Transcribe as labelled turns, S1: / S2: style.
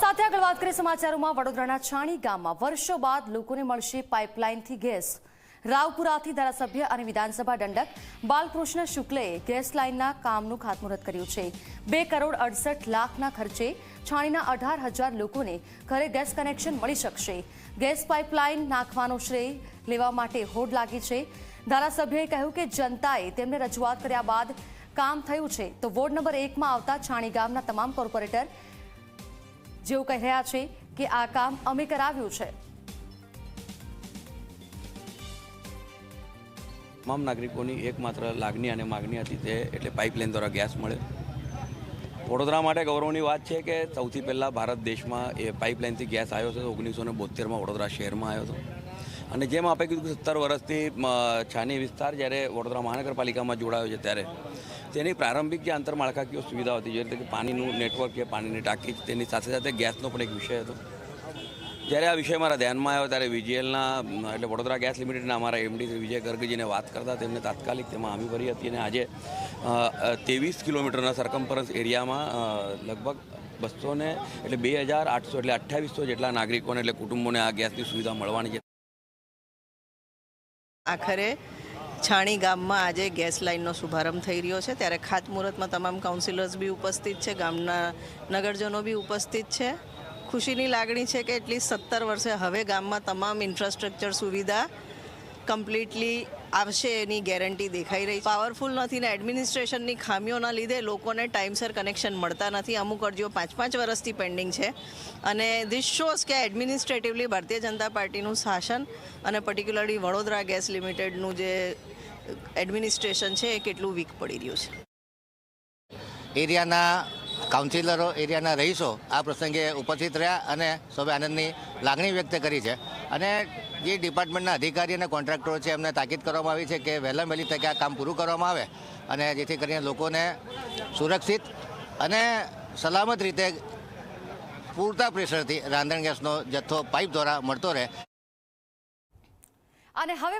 S1: સાથે આગળ વાત કરીએ સમાચારોમાં. વડોદરાના છાણી ગામમાં વર્ષો બાદ લોકોને મળશે પાઇપલાઇનથી ગેસ. રાવપુરાથી ધારાસભ્ય અને વિધાનસભા દંડક બાલકૃષ્ણ શુક્લએ ગેસ લાઇનના કામનું ખાતમુહૂર્ત કર્યું છે. બે કરોડ અડસઠ લાખના ખર્ચે છાણીના અઢાર હજાર લોકોને ઘરે ગેસ કનેક્શન મળી શકશે. ગેસ પાઇપલાઇન નાખવાનો શ્રેય લેવા માટે હોડ લાગી છે. ધારાસભ્યએ કહ્યું કે જનતાએ તેમને રજૂઆત કર્યા બાદ કામ થયું છે. તો વોર્ડ નંબર એકમાં આવતા છાણી ગામના તમામ કોર્પોરેટર જેઓ કહી રહ્યા છે કે આ કામ અમે કરાવ્યું છે.
S2: તમામ નાગરિકોની એકમાત્ર લાગણી અને માગણી હતી તે એટલે પાઇપલાઇન દ્વારા ગેસ મળે. વડોદરા માટે ગૌરવની વાત છે કે સૌથી પહેલાં ભારત દેશમાં એ પાઇપલાઇનથી ગેસ આવ્યો છે. ઓગણીસો ને બોતેરમાં વડોદરા શહેરમાં આવ્યો હતો. અને જેમ આપણે કીધું કે સત્તર વર્ષથી છાની વિસ્તાર જ્યારે વડોદરા મહાનગરપાલિકામાં જોડાયો છે ત્યારે, તેની પ્રારંભિક જે આંતરમાળખાકીય સુવિધા હતી જે રીતે કે પાણીનું નેટવર્ક કે પાણીની ટાંકી તેની સાથે સાથે ગેસનો પણ એક વિષય હતો. જ્યારે આ વિષય મારા ધ્યાનમાં આવ્યો ત્યારે વીજીએલના એટલે વડોદરા ગેસ લિમિટેડના અમારા એમડી વિજય ગર્ગજીને વાત કરતા તેમને તાત્કાલિક તેમાં હામી ભરી હતી અને આજે ત્રેવીસ કિલોમીટરના સરકમ્ફરન્સ એરિયામાં લગભગ બસો એટલે બે હજાર આઠસો, એટલે અઠ્ઠાવીસો જેટલા નાગરિકોને, એટલે કુટુંબોને આ ગેસની સુવિધા મળવાની છે.
S3: આખરે છાણી ગામમાં આજે ગેસ લાઇનનો શુભારંભ થઈ રહ્યો છે. ત્યારે ખાતમુહૂર્તમાં તમામ કાઉન્સિલર્સ બી ઉપસ્થિત છે, ગામના નગરજનો બી ઉપસ્થિત છે. ખુશીની લાગણી છે કે એટલી સત્તર વર્ષે હવે ગામમાં તમામ ઇન્ફ્રાસ્ટ્રક્ચર સુવિધા કમ્પ્લીટલી આવશે એની ગેરંટી દેખાઈ રહી પાવરફુલ નથી ને એડમિનિસ્ટ્રેશનની ખામીઓના લીધે લોકોને ટાઈમસર કનેક્શન મળતા નથી. અમુક અરજીઓ પાંચ પાંચ વર્ષથી પેન્ડિંગ છે. અને ધીસ શોઝ કે એડમિનિસ્ટ્રેટિવલી ભારતીય જનતા પાર્ટીનું શાસન અને પર્ટિક્યુલરલી વડોદરા ગેસ લિમિટેડનું જે એડમિનિસ્ટ્રેશન છે એ કેટલું વીક પડી રહ્યું છે.
S4: એરિયાના કાઉન્સિલરો એરિયાના રહીશો આ પ્રસંગે ઉપસ્થિત રહ્યા અને સૌએ આનંદની લાગણી વ્યક્ત કરી છે. અને જે ડિપાર્ટમેન્ટના અધિકારી અને કોન્ટ્રાક્ટરો છે, એમને તાકીદ કરવામાં આવી છે કે વહેલા વહેલી તકે આ કામ પૂરું કરવામાં આવે અને જેથી કરીને લોકોને સુરક્ષિત અને સલામત રીતે પૂરતા પ્રેશરથી રાંધણ ગેસનો જથ્થો પાઇપ દ્વારા મળતો રહે.
S1: અને હવે